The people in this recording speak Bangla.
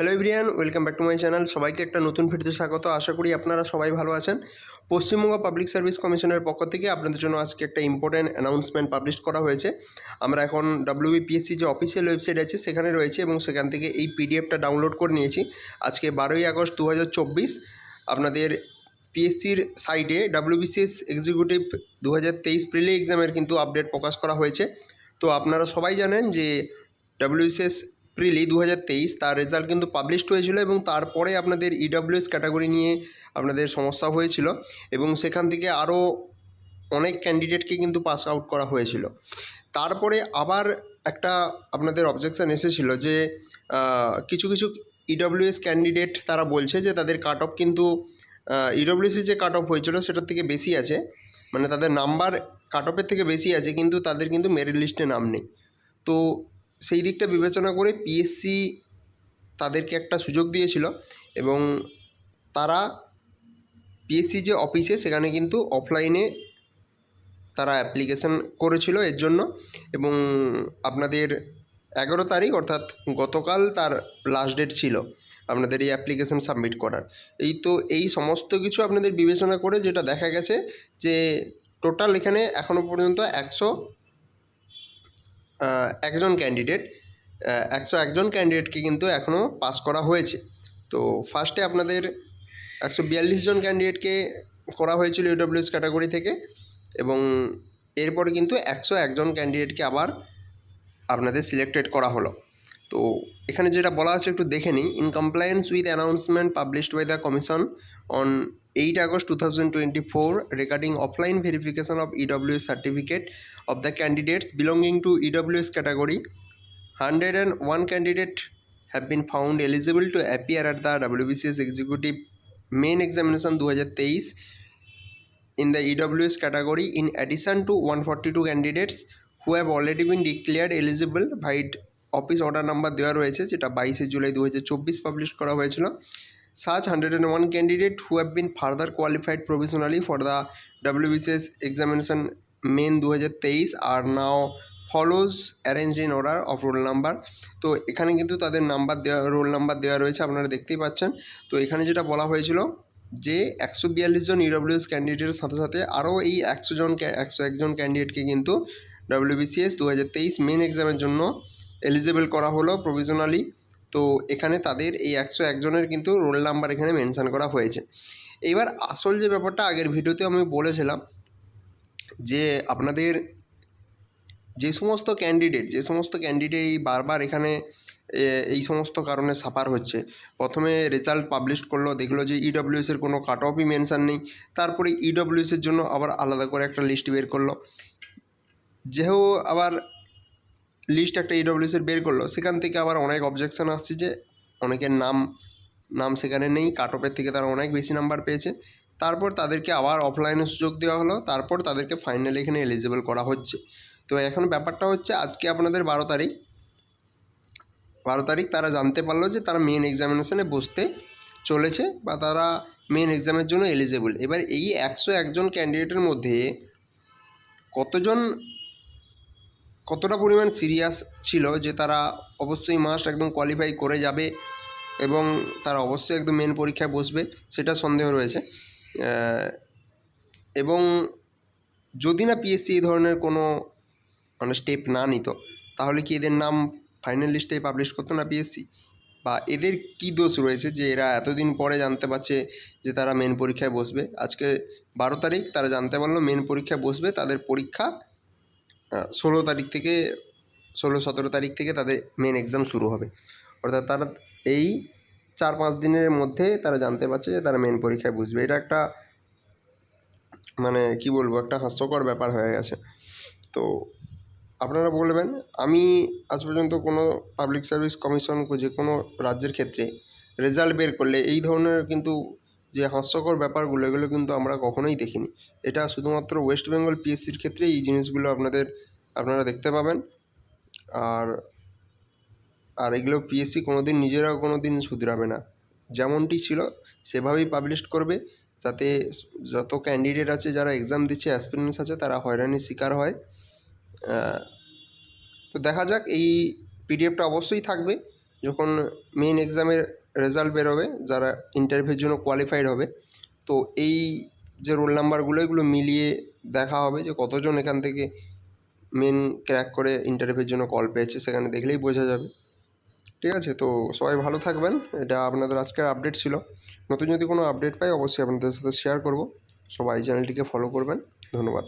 Hello everyone welcome back to my channel সবাইকে একটা নতুন ভিডিওতে স্বাগত। আশা করি আপনারা সবাই ভালো আছেন। পশ্চিমবঙ্গ পাবলিক সার্ভিস কমিশনের পক্ষ থেকে আপনাদের জন্য আজকে একটা ইম্পর্ট্যান্ট অ্যানাউন্সমেন্ট পাবলিশ করা হয়েছে। আমরা এখন ডাব্লিউবিপিএসসি যে অফিসিয়াল ওয়েবসাইট আছে, সেখানে রয়েছে এবং সেখান থেকে এই পিডিএফটা ডাউনলোড করে নিয়েছি। আজকে বারোই আগস্ট দু হাজার চব্বিশ, আপনাদের পিএসসির সাইটে ডাব্লিউবিসিএস এক্সিকিউটিভ দু হাজার তেইশ প্রিলি এক্সামের কিন্তু আপডেট প্রকাশ করা হয়েছে। তো আপনারা সবাই জানেন যে ডাব্লিউবিসিএস প্রিলি দু তার রেজাল্ট কিন্তু পাবলিশড হয়েছিল এবং তারপরে আপনাদের ইডাব্লিউএস ক্যাটাগরি নিয়ে আপনাদের সমস্যা হয়েছিল এবং সেখান থেকে আরও অনেক ক্যান্ডিডেটকে কিন্তু পাস আউট করা হয়েছিল। তারপরে আবার একটা আপনাদের অবজেকশান এসেছিল যে কিছু কিছু ইডব্লিউএস ক্যান্ডিডেট তারা বলছে যে, তাদের কাট অফ কিন্তু ইডব্লিউএসি যে কাট অফ হয়েছিল সেটার থেকে বেশি আছে। মানে তাদের নাম্বার কাট অফের থেকে বেশি আছে, কিন্তু তাদের কিন্তু মেরিট লিস্টে নাম নেই। তো সেই দিকটা বিবেচনা করে পিএসসি তাদেরকে একটা সুযোগ দিয়েছিল এবং তারা পিএসসি যে অফিসে সেখানে কিন্তু অফলাইনে তারা অ্যাপ্লিকেশন করেছিল এর জন্য এবং আপনাদের এগারো তারিখ অর্থাৎ গতকাল তার লাস্ট ডেট ছিল আপনাদের এই অ্যাপ্লিকেশন সাবমিট করার। এই তো এই সমস্ত কিছু আপনাদের বিবেচনা করে যেটা দেখা গেছে যে টোটাল এখানে এখনও পর্যন্ত একশো একজন ক্যান্ডিডেট একশো একজন ক্যান্ডিডেটকে কিন্তু এখনও পাস করা হয়েছে। তো ফার্স্টে আপনাদের একশো বিয়াল্লিশ জন ক্যান্ডিডেটকে করা হয়েছিল ইডব্লিউএস ক্যাটাগরি থেকে এবং এরপরে কিন্তু একশো একজন ক্যান্ডিডেটকে আবার আপনাদের সিলেক্টেড করা হলো। তো এখানে যেটা বলা আছে একটু দেখে নিই। In compliance with announcement published by the commission on eight August two thousand twenty four regarding offline verification of EWS certificate of the candidates belonging to EWS category, 101 candidate have been found eligible to appear at the WBCS Executive Main Examination 2023 in the EWS category in addition to 142 candidates who have already been declared eligible by office order number দেওয়া রয়েছে যেটা বাইশে জুলাই দু হাজার চব্বিশ পাবলিশ করা হয়েছিল such 101 candidate who have been further qualified provisionally for the WBCS examination main 2023 are now follows, arranged in order of roll number. তো এখানে কিন্তু তাদের নাম্বার দেওয়া রোল নাম্বার দেওয়া রয়েছে, আপনারা দেখতেই পাচ্ছেন। তো এখানে যেটা বলা হয়েছিল যে একশো বিয়াল্লিশ জন ইডব্লিউএস ক্যান্ডিডেটের সাথে সাথে আরও এই একশো জন একশো একজন ক্যান্ডিডেটকে কিন্তু ডাব্লিউবিসিএস দু হাজার তেইশ মেন এক্সামের জন্য এলিজিবল করা হলো প্রভিশনালি তো এখানে তাদের এই একশো একজনের কিন্তু রোল নাম্বার এখানে মেনশান করা হয়েছে। এবার আসল যে ব্যাপারটা আগের ভিডিওতে আমি বলেছিলাম, যে আপনাদের যে সমস্ত ক্যান্ডিডেট যে সমস্ত ক্যান্ডিডেট এই বারবার এখানে এই সমস্ত কারণে সাফার হচ্ছে। প্রথমে রেজাল্ট পাবলিশ করল, দেখল যে ইডব্লিউএসের কোনো কাট অফই মেনশান নেই। তারপরে ইডব্লিউএসের জন্য আবার আলাদা করে একটা লিস্ট বের করল। যেহেতু আবার লিস্ট একটা ইডব্লিউএসের বের করল, সেখান থেকে আবার অনেক অবজেকশন আসছে যে অনেকের নাম নাম সেখানে নেই কাট অফের থেকে তারা অনেক বেশি নাম্বার পেয়েছে। তারপর তাদেরকে আবার অফলাইনে সুযোগ দেওয়া হলো, তারপর তাদেরকে ফাইনালি এখানে এলিজিবল করা হচ্ছে। তো এখন ব্যাপারটা হচ্ছে, আজকে আপনাদের বারো তারিখ। বারো তারিখ তারা জানতে পারল যে তারা মেন এক্সামিনেশানে বসতে চলেছে বা তারা মেন এক্সামের জন্য এলিজিবল এবার এই একশো একজন ক্যান্ডিডেটের মধ্যে কতজন কতটা পরিমাণ সিরিয়াস ছিল যে তারা অবশ্যই মাস্ট একদম কোয়ালিফাই করে যাবে এবং তারা অবশ্যই একদম মেন পরীক্ষায় বসবে, সেটা সন্দেহ রয়েছে। এবং যদি না পিএসসি এই ধরনের কোনো মানে স্টেপ না নিত, তাহলে কি এদের নাম ফাইনাল লিস্টে পাবলিশ করতো না পিএসসি বা এদের কি দোষ রয়েছে যে এরা এতদিন পরে জানতে পারছে যে তারা মেন পরীক্ষায় বসবে? আজকে বারো তারিখ, তারা জানতে পারল মেন পরীক্ষায় বসবে, তাদের পরীক্ষা ষোলো তারিখ থেকে, ষোলো সতেরো তারিখ থেকে তাদের মেন এক্সাম শুরু হবে। অর্থাৎ তারা এই চার পাঁচ দিনের মধ্যে তারা জানতে পারছে যে তারা মেন পরীক্ষায় বুঝবে। এটা একটা মানে কি বলব, একটা হাস্যকর ব্যাপার হয়ে গেছে। তো আপনারা বলবেন আমি আজ পর্যন্ত কোনো পাবলিক সার্ভিস কমিশন যে কোনো রাজ্যের ক্ষেত্রে রেজাল্ট বের করলে এই ধরনের কিন্তু যে হাস্যকর ব্যাপারগুলো, এগুলো কিন্তু আমরা কখনোই দেখিনি। এটা শুধুমাত্র ওয়েস্ট বেঙ্গল পিএসসির ক্ষেত্রে এই জিনিসগুলো আপনাদের, আপনারা দেখতে পাবেন। আর আর এগুলো পিএসসি কোনো দিন নিজেরাও কোনো দিন শুধরাবে না। যেমনটি ছিল, সেভাবেই পাবলিশ করবে, যাতে যত ক্যান্ডিডেট আছে, যারা এক্সাম দিচ্ছে অ্যাসপিরেন্টস আছে, তারা হয়রানির শিকার হয়। তো দেখা যাক, এই পিডিএফটা অবশ্যই থাকবে। যখন মেইন এক্সামের রেজাল্ট বেরোবে, যারা ইন্টারভিউর জন্য কোয়ালিফাইড হবে। তো এই যে রোল নাম্বারগুলো এগুলো মিলিয়ে দেখা হবে যে কতজন এখান থেকে মেন ক্র্যাক করে ইন্টারভিউর জন্য কল পেয়েছে, সেখানে দেখলেই বোঝা যাবে। ঠিক আছে? তো সবাই ভালো থাকবেন। এটা আপনাদের আজকের আপডেট ছিল। নতুন যদি কোনো আপডেট পাই, অবশ্যই আপনাদের সাথে শেয়ার করব। সবাই চ্যানেলটিকে ফলো করবেন। ধন্যবাদ।